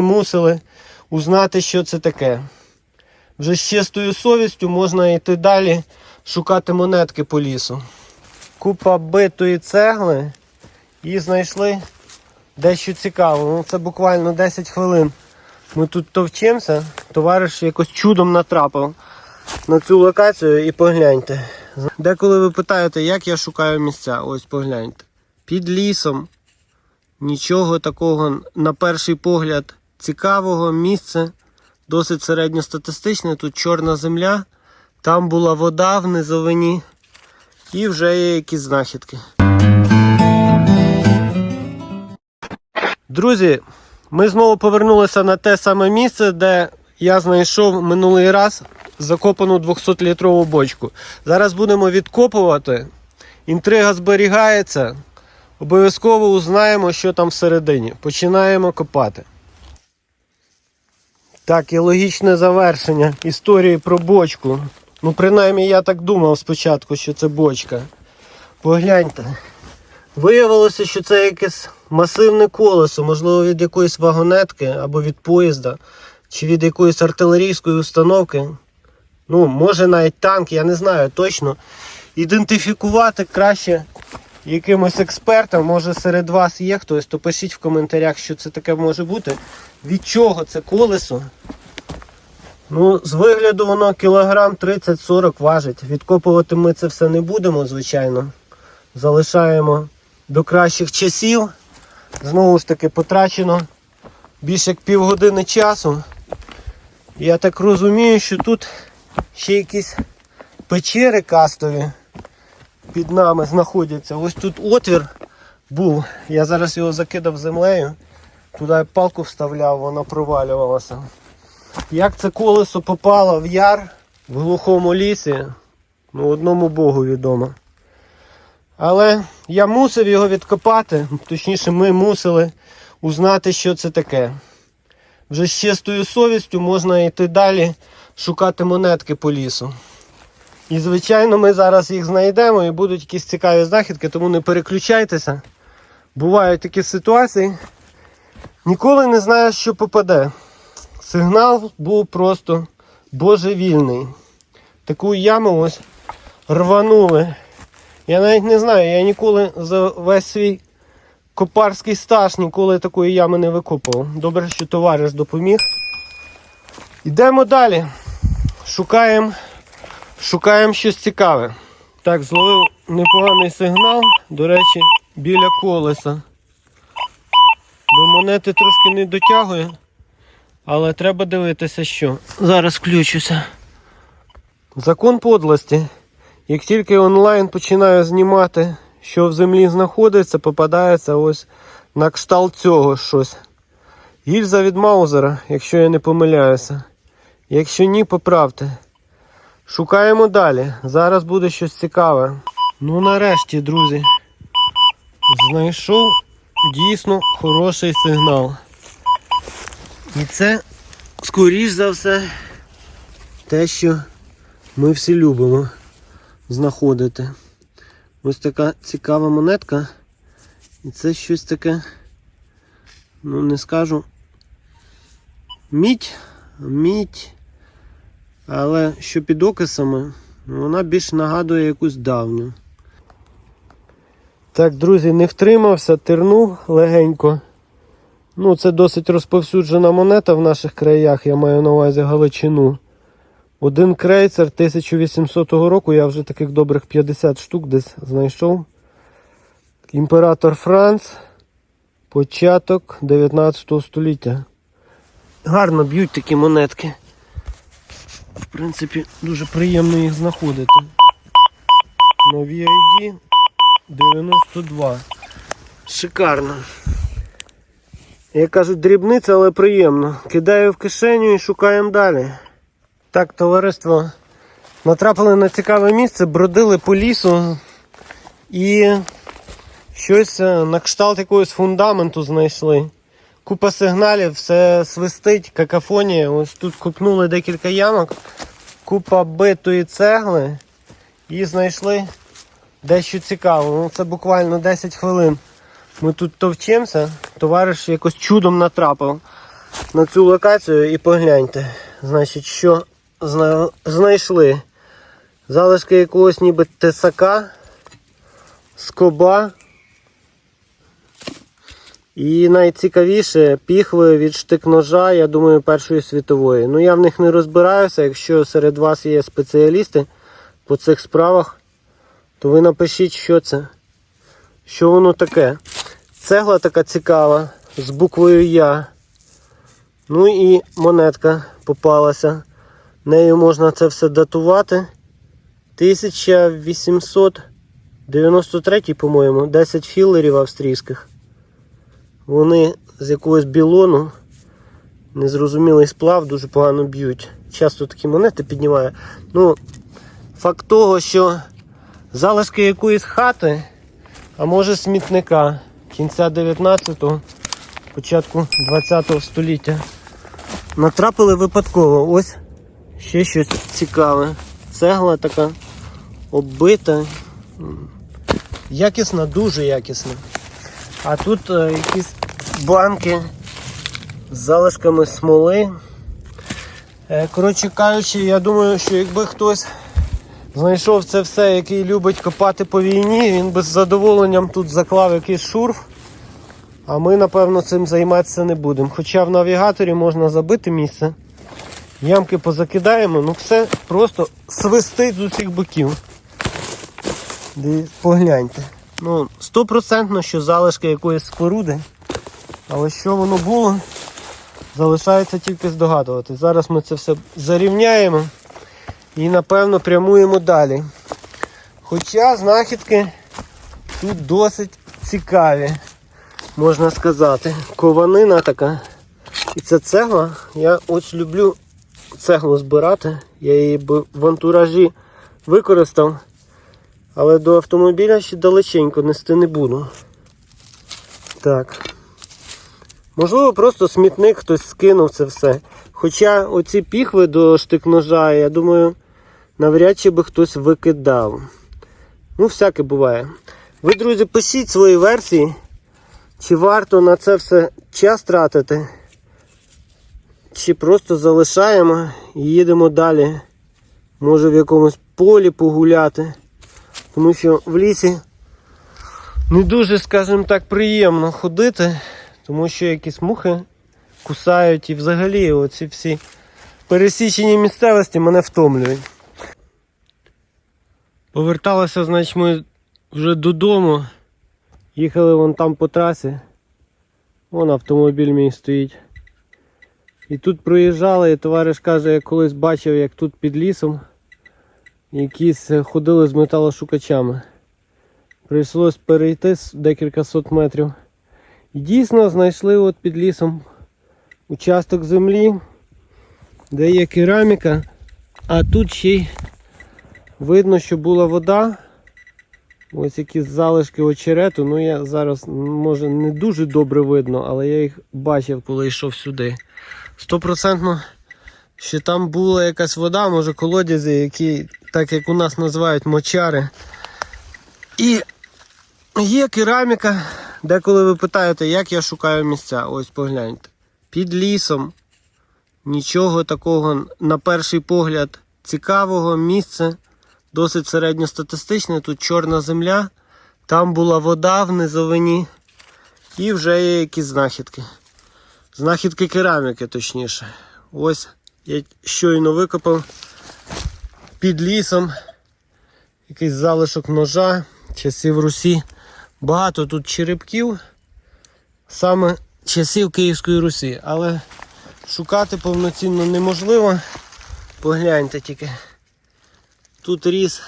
Мусили узнати, що це таке. Вже з чистою совістю можна йти далі, шукати монетки по лісу. Купа битої цегли і знайшли дещо цікаве. Ну, це буквально 10 хвилин. Ми тут товчимося, товариш якось чудом натрапив на цю локацію і погляньте. Деколи ви питаєте, як я шукаю місця, ось погляньте. Під лісом нічого такого на перший погляд цікавого місце, досить середньостатистичне. Тут чорна земля, там була вода в низовині і вже є якісь знахідки. Друзі, ми знову повернулися на те саме місце, де я знайшов минулий раз закопану 200-літрову бочку. Зараз будемо відкопувати. Інтрига зберігається. Обов'язково узнаємо, що там всередині. Починаємо копати. Так, і логічне завершення історії про бочку. Ну, принаймні, я так думав спочатку, що це бочка. Погляньте. Виявилося, що це якесь масивне колесо, можливо, від якоїсь вагонетки або від поїзда, чи від якоїсь артилерійської установки. Ну, може навіть танк, я не знаю точно. Ідентифікувати краще якимось експертам, може серед вас є хтось, то пишіть в коментарях, що це таке може бути. Від чого це колесо? Ну, з вигляду воно кілограм 30-40 важить. Відкопувати ми це все не будемо, звичайно. Залишаємо до кращих часів. Знову ж таки, потрачено більше як півгодини часу. Я так розумію, що тут ще якісь печери кастові під нами знаходяться. Ось тут отвір був. Я зараз його закидав землею. Туди палку вставляв, вона провалювалася. Як це колесо попало в яр в глухому лісі, ну одному Богу відомо. Але я мусив його відкопати, точніше, ми мусили узнати, що це таке. Вже з чистою совістю можна йти далі, шукати монетки по лісу. І, звичайно, ми зараз їх знайдемо і будуть якісь цікаві знахідки, тому не переключайтеся. Бувають такі ситуації. Ніколи не знаєш, що попаде. Сигнал був просто божевільний. Таку яму ось рванули. Я навіть не знаю, я ніколи за весь свій копарський стаж ніколи такої ями не викопував. Добре, що товариш допоміг. Йдемо далі. Шукаємо шукаємо щось цікаве. Так, зловив непоганий сигнал, до речі, біля колеса. До монети трошки не дотягує, але треба дивитися, що. Зараз включуся. Закон подлості. Як тільки онлайн починаю знімати, що в землі знаходиться, попадається ось на кшталт цього щось. Гільза від Маузера, якщо я не помиляюся. Якщо ні, поправте. Шукаємо далі. Зараз буде щось цікаве. Ну нарешті, друзі, знайшов дійсно хороший сигнал. І це, скоріш за все, те, що ми всі любимо знаходити. Ось така цікава монетка. І це щось таке, ну не скажу. Мідь, мідь. Але що під окисами, вона більш нагадує якусь давню. Так, друзі, не втримався, тернув легенько. Ну, це досить розповсюджена монета в наших краях, я маю на увазі Галичину. Один крейцер 1800 року, я вже таких добрих 50 штук десь знайшов. Імператор Франц. Початок 19 століття. Гарно б'ють такі монетки. В принципі, дуже приємно їх знаходити. Нові ID 92. Шикарно. Як кажуть, дрібниця, але приємно. Кидаю в кишеню і шукаємо далі. Так, товариство. Натрапили на цікаве місце, бродили по лісу і щось е, на кшталт якогось фундаменту знайшли. Купа сигналів, все свистить, какафонія. Ось тут купнули декілька ямок, купа битої цегли і знайшли дещо цікаве. Ну, це буквально 10 хвилин. Ми тут товчимося, товариш якось чудом натрапив на цю локацію і погляньте. Значить, що зна- знайшли. Залишки якогось ніби тесака, скоба. І найцікавіше піхви від штик-ножа, я думаю, Першої світової. Ну я в них не розбираюся. Якщо серед вас є спеціалісти по цих справах, то ви напишіть, що це. Що воно таке. Цегла така цікава, з буквою Я. Ну і монетка попалася. Нею можна це все датувати. 1893, по-моєму, 10 філерів австрійських. Вони з якогось білону, незрозумілий сплав, дуже погано б'ють. Часто такі монети піднімаю. Ну, факт того, що залишки якоїсь хати, а може смітника кінця 19-го, початку 20-го століття. Натрапили випадково. Ось ще щось цікаве. Цегла така оббита. Якісна, дуже якісна. А тут е, якісь банки з залишками смоли. Е, коротше кажучи, я думаю, що якби хтось знайшов це все, який любить копати по війні, він би з задоволенням тут заклав якийсь шурф. А ми, напевно, цим займатися не будемо. Хоча в навігаторі можна забити місце. Ямки позакидаємо, ну все просто свистить з усіх боків. Погляньте. Ну, стопроцентно, що залишки якоїсь споруди. Але що воно було, залишається тільки здогадувати. Зараз ми це все зарівняємо і напевно прямуємо далі. Хоча знахідки тут досить цікаві, можна сказати. Кованина така. І це цегла. Я ось люблю цеглу збирати. Я її в антуражі використав. Але до автомобіля ще далеченько нести не буду. Так. Можливо, просто смітник хтось скинув це все. Хоча оці піхви до штик-ножа, я думаю, навряд чи би хтось викидав. Ну, всяке буває. Ви, друзі, пишіть свої версії, чи варто на це все час тратити, чи просто залишаємо і їдемо далі. Може в якомусь полі погуляти. Тому що в лісі не дуже, скажімо так, приємно ходити, тому що якісь мухи кусають і взагалі оці всі пересічені місцевості мене втомлюють. Поверталися, значить, ми вже додому. Їхали вон там по трасі. Вон автомобіль мій стоїть. І тут проїжджали, і товариш каже, я колись бачив, як тут під лісом якісь е, ходили з металошукачами. Прийшлось перейти декілька сот метрів. І дійсно знайшли от під лісом участок землі, де є кераміка, а тут ще й видно, що була вода. Ось якісь залишки очерету. Ну я зараз може не дуже добре видно, але я їх бачив, коли йшов сюди. Стопроцентно що там була якась вода, може колодязі, які, так як у нас називають мочари. І є кераміка, деколи ви питаєте, як я шукаю місця. Ось погляньте. Під лісом. Нічого такого, на перший погляд, цікавого місце, досить середньостатистичне. Тут чорна земля, там була вода в низовині і вже є якісь знахідки. Знахідки кераміки, точніше. Ось я щойно викопав під лісом якийсь залишок ножа, часів Русі. Багато тут черепків, саме часів Київської Русі, але шукати повноцінно неможливо. Погляньте тільки. Тут ріс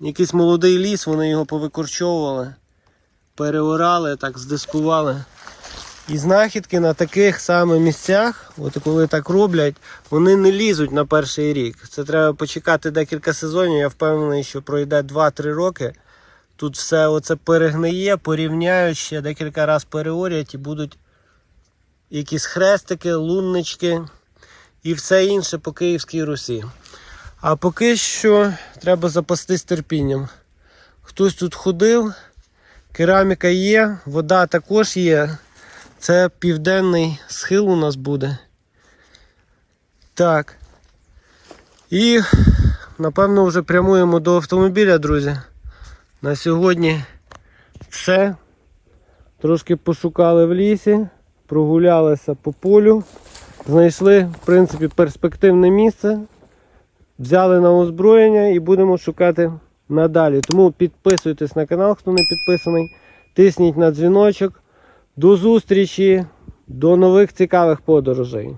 якийсь молодий ліс, вони його повикорчовували, переорали, так здискували. І знахідки на таких саме місцях, от коли так роблять, вони не лізуть на перший рік. Це треба почекати декілька сезонів. Я впевнений, що пройде 2-3 роки. Тут все оце перегниє, порівняють ще декілька разів переорять і будуть якісь хрестики, луннички і все інше по Київській Русі. А поки що треба запастись терпінням. Хтось тут ходив, кераміка є, вода також є. Це південний схил у нас буде. Так. І напевно вже прямуємо до автомобіля, друзі. На сьогодні все. Трошки пошукали в лісі, прогулялися по полю, знайшли, в принципі, перспективне місце, взяли на озброєння і будемо шукати надалі. Тому підписуйтесь на канал, хто не підписаний, тисніть на дзвіночок. До зустрічі, до нових цікавих подорожей.